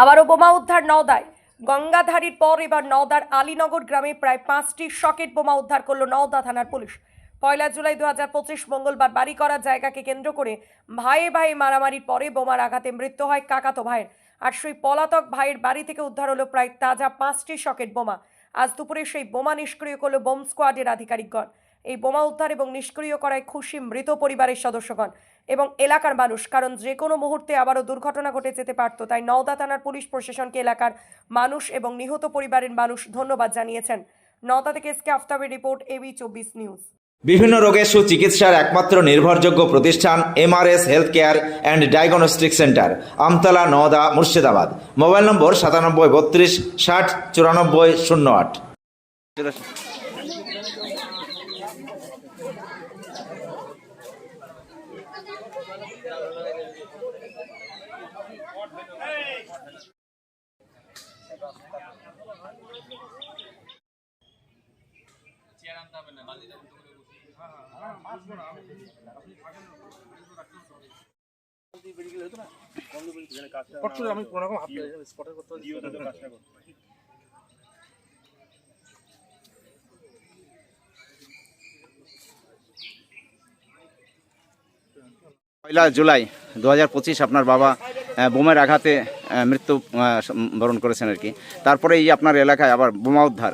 আবারও বোমা উদ্ধার নওদায়। গঙ্গাধারীর পর এবার নওদার আলীনগর গ্রামে প্রায় পাঁচটি সকেট বোমা উদ্ধার করল নওদা থানার পুলিশ। পয়লা জুলাই দু হাজার পঁচিশ মঙ্গলবার বাড়ি করার জায়গাকে কেন্দ্র করে ভাইয়ে ভাইয়ে মারামারির পরে বোমার আঘাতে মৃত্যু হয় কাকাতো ভাইয়ের। আর সেই পলাতক ভাইয়ের বাড়ি থেকে উদ্ধার হলো প্রায় তাজা পাঁচটি সকেট বোমা। আজ দুপুরে সেই বোমা নিষ্ক্রিয় করল বোম স্কোয়াডের আধিকারিকগণ। এই বোমা উদ্ধার এবং নিষ্ক্রিয় করায় খুশি মৃত পরিবারের সদস্যগণ। এবং এলাকার মানুষ, কারণ যে কোনো মুহূর্তে আবারও দুর্ঘটনা ঘটে যেতে পারত, তাই নওদা থানার পুলিশ প্রশাসনকে এলাকার মানুষ এবং নিহত পরিবারের মানুষ ধন্যবাদ জানিয়েছেন। নওদা থেকে এসকে আফতাবের রিপোর্ট এবি চব্বিশ নিউজ। বিভিন্ন রোগের সুচিকিৎসার একমাত্র নির্ভরযোগ্য প্রতিষ্ঠান MRS health care and diagnostic centre, Amtala, Nowda, Murshidabad. Mobile number সাতানব্বই, বত্রিশ, ষাট, চুরানব্বই, শূন্য আট। কষ্ট করে আমি কোনো রকম হাত স্পটের করতে পয়লা জুলাই দু হাজার পঁচিশ আপনার বাবা বোমের আঘাতে মৃত্যু বরণ করেছেন আর কি। তারপরে এই আপনার এলাকায় আবার বোমা উদ্ধার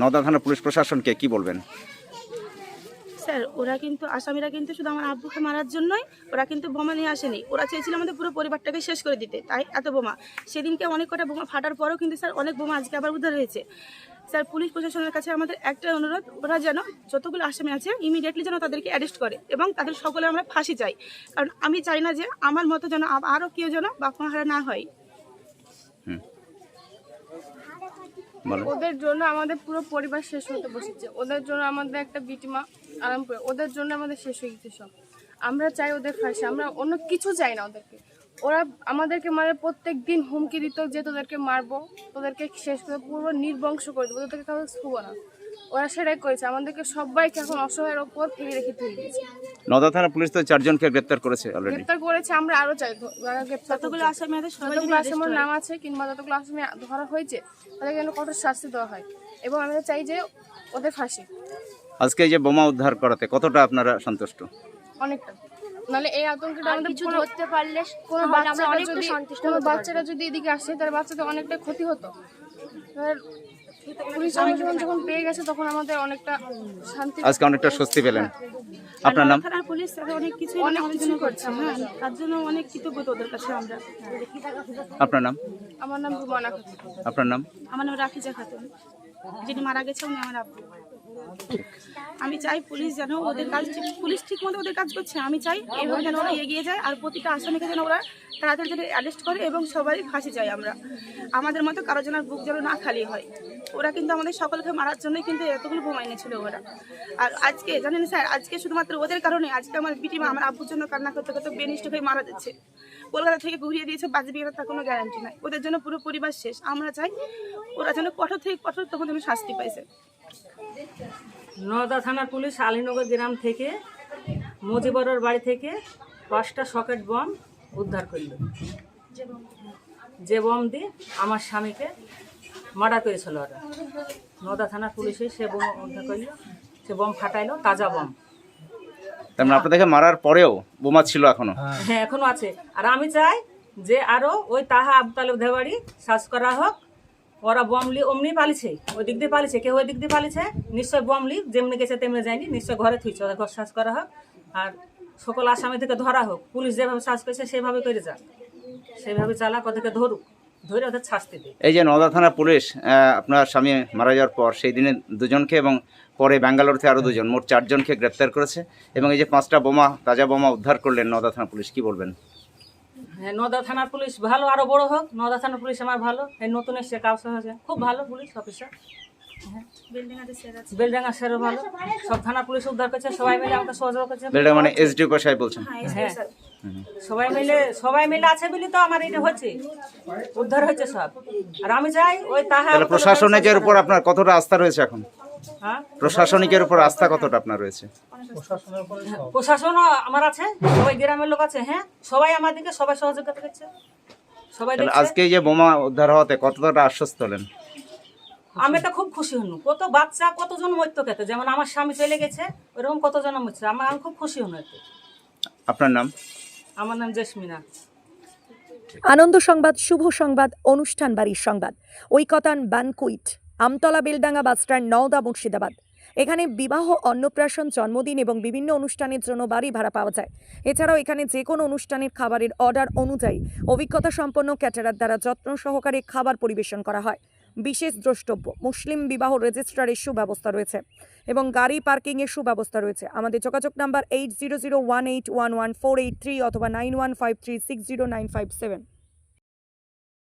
নওদা থানা পুলিশ প্রশাসনকে কি বলবেন? স্যার, ওরা কিন্তু, আসামিরা কিন্তু শুধু আমার আব্বুকে মারার জন্যই, ওরা কিন্তু বোমা নিয়ে আসেনি। ওরা চেয়েছিল আমাদের পুরো পরিবারটাকে শেষ করে দিতে, তাই এত বোমা। সেদিনকে অনেক কটা বোমা ফাটার পরেও কিন্তু স্যার অনেক বোমা আজকে আবার উদ্ধার হয়েছে। স্যার, পুলিশ প্রশাসনের কাছে আমাদের একটা অনুরোধ, ওরা যেন যতগুলো আসামি আছে ইমিডিয়েটলি যেন তাদেরকে অ্যারেস্ট করে এবং তাদের সকলে আমরা ফাঁসি চাই। কারণ আমি চাই না যে আমার মতো যেন আরও কেউ যেন বাপ হারা না হয়। ওদের জন্য আমাদের পুরো পরিবার শেষ হতে বসেছে। ওদের জন্য আমাদের একটা বিটিমা আরাম করে ওদের জন্য আমাদের শেষ হয়ে গেছে সব। আমরা চাই ওদের ফাঁসি। আমরা অন্য কিছু চাই না ওদেরকে। ওরা আমাদেরকে মানে প্রত্যেক দিন হুমকি দিত যে তোদেরকে মারবো, তোদেরকে শেষ করে পুরো নির্বংশ করে দেবো। তোদেরকে কাউকে ছুবো না। ওরা সেটাই করেছে। আমাদেরকে সবাইকে এখন অসহায়ের ওপর ফেলে রেখে তুলে দিয়েছে। নওদা থানা পুলিশ তো চারজনকে গ্রেপ্তার করেছে অলরেডি গ্রেপ্তার করেছে আমরা আরও চাই। যারা গ্রেপ্তার যতগুলো আসামি আছে সবাই যতগুলো আসামির নাম আছে কিংবা যতগুলো আসামি ধরা হয়েছে তাদেরকে যেন কঠোর শাস্তি দেওয়া হয়। এবং আমরা চাই যে ওদের ফাঁসি। আজকে এই যে বোমা উদ্ধার করাতে কতটা আপনারা সন্তুষ্ট? অনেকটা। নাহলে এই আতঙ্কটা আমাদের কিছু কোনো- ধরতে পারলে কোনো আমরা বাচ্চারা যদি সন্তুষ্ট কোনো। বাচ্চারা যদি এদিকে আসে তার বাচ্চাদের অনেকটা ক্ষতি হতো। পুলিশ আমাদের যখন যখন পেয়ে গেছে তখন আমাদের অনেকটা শান্তি আজকে অনেকটা স্বস্তি পেলেন। আপনার নাম? থানার পুলিশ অনেক কিছু অনেক কিছু করছে হ্যাঁ। তার জন্য অনেক কৃতজ্ঞতা ওদের কাছে আমরা। আপনার নাম? আমার নাম রুমানা খাতুন। আপনার নাম? আমার নাম রাখিজা খাতুন। যিনি মারা গেছে উনি আমার আব্বু। আমি চাই পুলিশ যেন ওদের কাজ পুলিশ ঠিক মতো ওদের কাজ করছে। আমি চাই এইভাবে যেন ওরা এগিয়ে যায় আর প্রতিটা আসামিকে যেন ওরা তাড়াতাড়ি যেন অ্যারেস্ট করে এবং সবাই ফাঁসি যায় আমরা। আমাদের মতো কারও যেন বুক যেন না খালি হয়। ওরা কিন্তু আমাদের সকলকে মারার জন্যই কিন্তু এতগুলো বোমা এনেছিল ওরা। আর আজকে, জানেন স্যার, আজকে শুধুমাত্র ওদের কারণে আজকে আমার বিটিমা আমার আব্বুর জন্য কান্না করতে করতে বেনিষ্ঠ হয়ে মারা যাচ্ছে। কলকাতা থেকে ঘুরিয়ে দিয়েছে বাঁচবে কিনা তার কোনো গ্যারান্টি নাই। ওদের জন্য পুরো পরিবার শেষ। আমরা চাই ওরা যেন কঠোর থেকে কঠোর তখন যেন শাস্তি পাইছে। নওদা থানার পুলিশ আলীনগর গ্রাম থেকে মুজিবরের বাড়ি থেকে পাঁচটা সকেট বম উদ্ধার করল। যে বম দিয়ে আমার স্বামীকে মার্ডার করেছিল ওরা। নওদা থানার পুলিশে সে বোম উদ্ধার করল সে বোম ফাটাইলো তাজা বোম। তার মানে আপনাদেরকে মারার পরেও বোমা ছিল এখনও? হ্যাঁ। এখনও আছে। আর আমি চাই যে আরও ওই তাহা আবতালে দেবাড়ি শ্বাস করা হোক। ওরা বমলি অমনি পালিছে ওই দিক দিয়ে পালিছে কেউ ওই দিক দিয়ে পালিছে নিশ্চয় বমলি যেমনি গেছে তেমনি যায়নি নিশ্চয় ঘরে থুইছে ওদের ঘর শ্বাস করা হোক। আর সকল আসামি থেকে ধরা হোক পুলিশ যেভাবে শ্বাস করেছে সেভাবে করে যাক। সেভাবে চালাক ওদেরকে ধরুক। ধরে ওদের শাস্তি দিক এই যে নওদা থানা পুলিশ আপনার স্বামী মারা যাওয়ার পর সেই দিনে দুজনকে এবং পরে ব্যাঙ্গালোর থেকে আরও দুজন মোট চারজনকে গ্রেপ্তার করেছে এবং এই যে পাঁচটা বোমা তাজা বোমা উদ্ধার করলেন নওদা থানা পুলিশ কি বলবেন? হ্যাঁ নদা থানার পুলিশ ভালো আরও বড় হোক নদা থানার পুলিশ আমার ভালো। এই নতুন এসছে কাউসা হয়েছে খুব ভালো পুলিশ অফিসার। বেলডাঙ্গা স্যারও ভালো। সব থানা পুলিশ উদ্ধার করছে সবাই মিলে আমাকে সহযোগ করছে। এটা মানে এসডিও সাহেব বলছেন। হ্যাঁ সবাই মিলে সবাই মিলে আছে বলে তো আমার এটা হচ্ছে। উদ্ধার হয়েছে সব। আর আমি চাই ওই তাহা তাহলে প্রশাসনিকের উপর আপনার কতটা আস্থা রয়েছে এখন? হ্যাঁ? প্রশাসনিকের উপর আস্থা কতটা আপনার রয়েছে? প্রশাসনের উপরে সব। প্রশাসনও আমার আছে সবাই গ্রামের লোক আছে হ্যাঁ? সবাই আমাদেরকে সবাই সহযোগিতা করছে। সবাই আজকে যে বোমা উদ্ধার হওয়াতে কতটা আশ্বস্ত হলেন? আমি তো খুব খুশি হনু। কত বাচ্চা কতজন মরতো খেতে যেমন আমার স্বামী চলে গেছে ওরকম কতজন মরছে? আমার আমি খুব খুশি হনু এতে। আপনার নাম? আমার নাম জেসমিনা। আনন্দ সংবাদ, শুভ সংবাদ, অনুষ্ঠান বাড়ির সংবাদ। Oikotan banquet, Amtala Beldanga bus stand Nowda Murshidabad. এখানে বিবাহ, অন্নপ্রাশন, জন্মদিন এবং বিভিন্ন অনুষ্ঠানের জন্য বাড়ি ভাড়া পাওয়া যায়। এছাড়াও এখানে যে কোনো অনুষ্ঠানের খাবারের অর্ডার অনুযায়ী অভিজ্ঞতা সম্পন্ন ক্যাটারার দ্বারা যত্ন সহকারে খাবার পরিবেশন করা হয়। বিশেষ দ্রষ্টব্য। মুসলিম বিবাহ রেজিস্ট্রারের সুব্যবস্থা রয়েছে এবং গাড়ি পার্কিংয়ের সুব্যবস্থা রয়েছে। আমাদের যোগাযোগ number eight zero zero one eight one one four eight three অথবা nine one five three six zero nine five seven